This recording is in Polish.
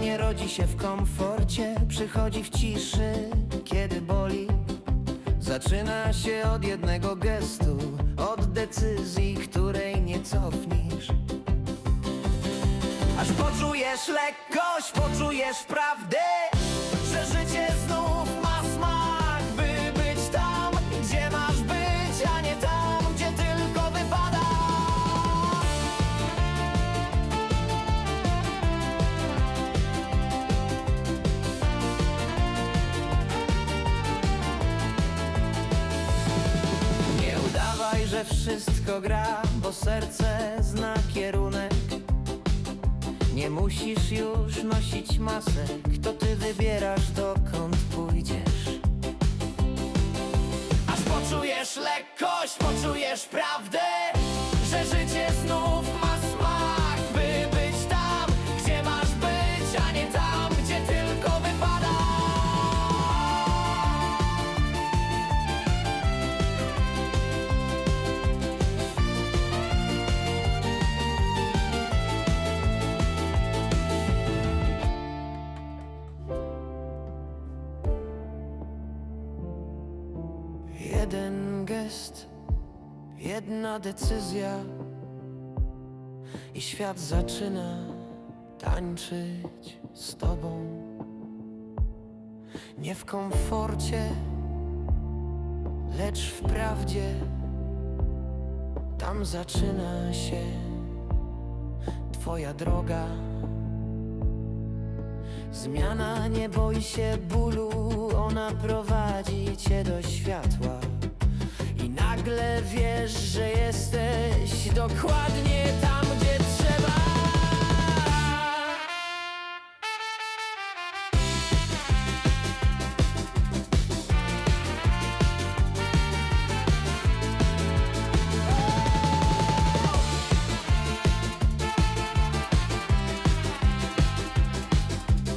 nie rodzi się w komforcie, przychodzi w ciszy, kiedy boli. Zaczyna się od jednego gestu, od decyzji, której nie cofnisz. Aż poczujesz lekkość, poczujesz prawdę, że życie że wszystko gra, bo serce zna kierunek. Nie musisz już nosić masek, to ty wybierasz dokąd pójdziesz. Aż poczujesz lekkość, poczujesz prawdę, że życie znów Jeden gest, jedna decyzja i świat zaczyna tańczyć z tobą. Nie w komforcie, lecz w prawdzie. Tam zaczyna się twoja droga. Zmiana nie boi się bólu, ona prowadzi cię do światła. Nagle wiesz, że jesteś dokładnie tam.